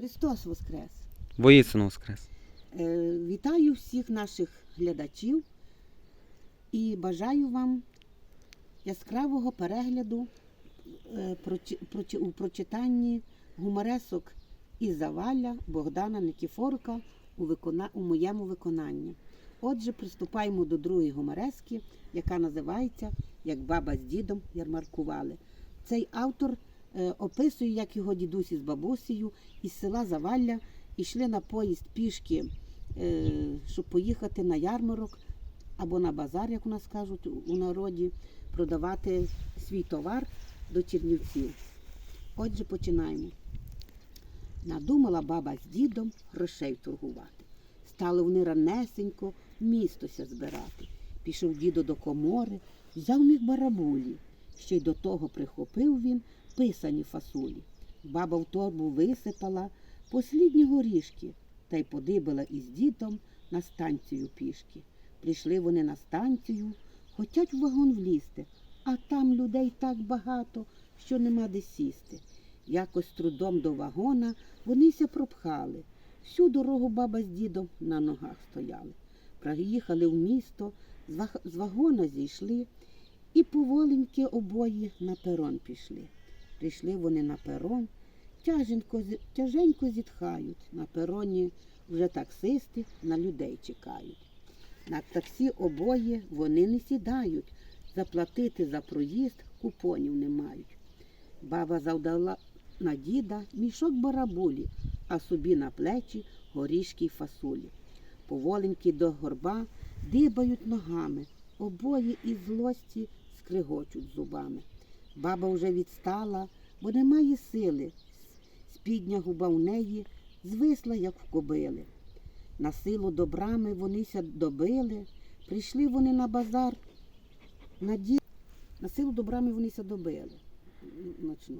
Христос Воскрес! Воїстину воскрес. Е, Вітаю всіх наших глядачів і бажаю вам яскравого перегляду е, у прочитанні гуморесок і Завалля Богдана Никіфорка у, викона... у моєму виконанні. Отже, приступаємо до другої гуморески, яка називається Як баба з дідом ярмаркували. Цей автор описує, як його дідусь із бабусею із села Завалля йшли на поїзд пішки, е, щоб поїхати на ярмарок або на базар, як у нас кажуть у народі, продавати свій товар до Чернівців. Отже, починаємо. Надумала баба з дідом грошей торгувати. Стали вони ранесенько містося збирати. Пішов дідо до комори, взяв міг барабулі. Ще й до того прихопив він писані фасулі. Баба в торбу висипала послідні горішки та й подибала із дідом на станцію пішки. Прийшли вони на станцію, хотять в вагон влізти, а там людей так багато, що нема де сісти. Якось трудом до вагона вонися пропхали. Всю дорогу баба з дідом на ногах стояли. Приїхали в місто, з вагона зійшли і поволеньки обоє на перон пішли. Прийшли вони на перон, тяженько, тяженько зітхають. На пероні вже таксисти на людей чекають. На таксі обоє вони не сідають. Заплатити за проїзд купонів не мають. Баба завдала на діда мішок барабулі, а собі на плечі горішки й фасолі. Поволеньки до горба дибають ногами, обоє із злості скригочуть зубами. Баба вже відстала, бо немає сили. Спідня губа в неї звисла, як в кобили. На силу до брами вонися добили, прийшли вони на базар. На, ді... на силу до брами вонися добили. Начну.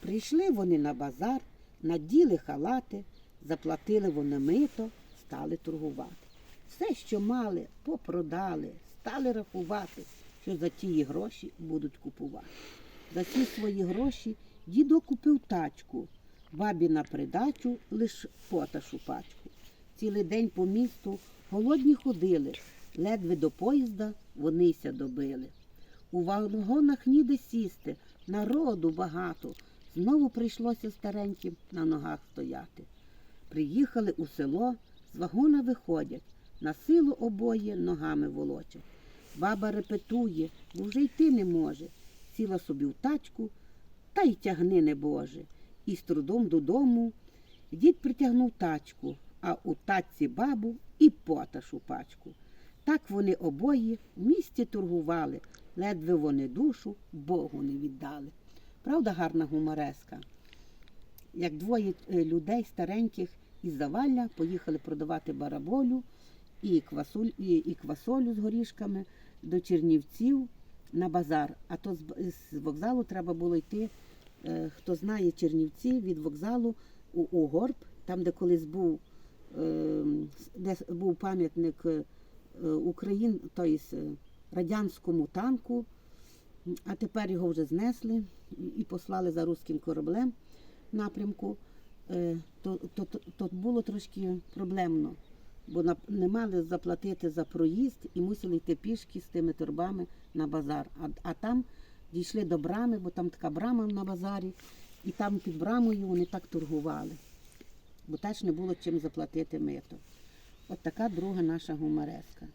Прийшли вони на базар, наділи халати, заплатили вони мито, стали торгувати. Все, що мали, попродали, стали рахувати, що за ті гроші будуть купувати. За ці свої гроші дідо купив тачку, бабі на придачу лиш поташу пачку. Цілий день по місту голодні ходили, ледве до поїзда вонися добили. У вагонах ніде сісти, народу багато. Знову прийшлося стареньким на ногах стояти. Приїхали у село, з вагона виходять, на силу обоє ногами волочать. Баба репетує, бо вже йти не може. Сіла собі в тачку, та й тягни не Боже. І з трудом додому дід притягнув тачку, а у тачці бабу і поташу пачку. Так вони обоє в місті торгували, ледве вони душу Богу не віддали. Правда, гарна гумореска? Як двоє е, людей стареньких із Завалля поїхали продавати бараболю і, квасоль, і, і квасолю з горішками до Чернівців на базар. А то з, з вокзалу треба було йти, е, хто знає Чернівці, від вокзалу у, Горб, там, де колись був, е, де був пам'ятник е, Україн, тобто радянському танку. А тепер його вже знесли і- послали за руським кораблем в напрямку. Е, то, то, то було трошки проблемно, бо не мали заплатити за проїзд і мусили йти пішки з тими торбами на базар. А, а там дійшли до брами, бо там така брама на базарі, і там під брамою вони так торгували, бо теж не було чим заплатити мито. От така друга наша гумореска.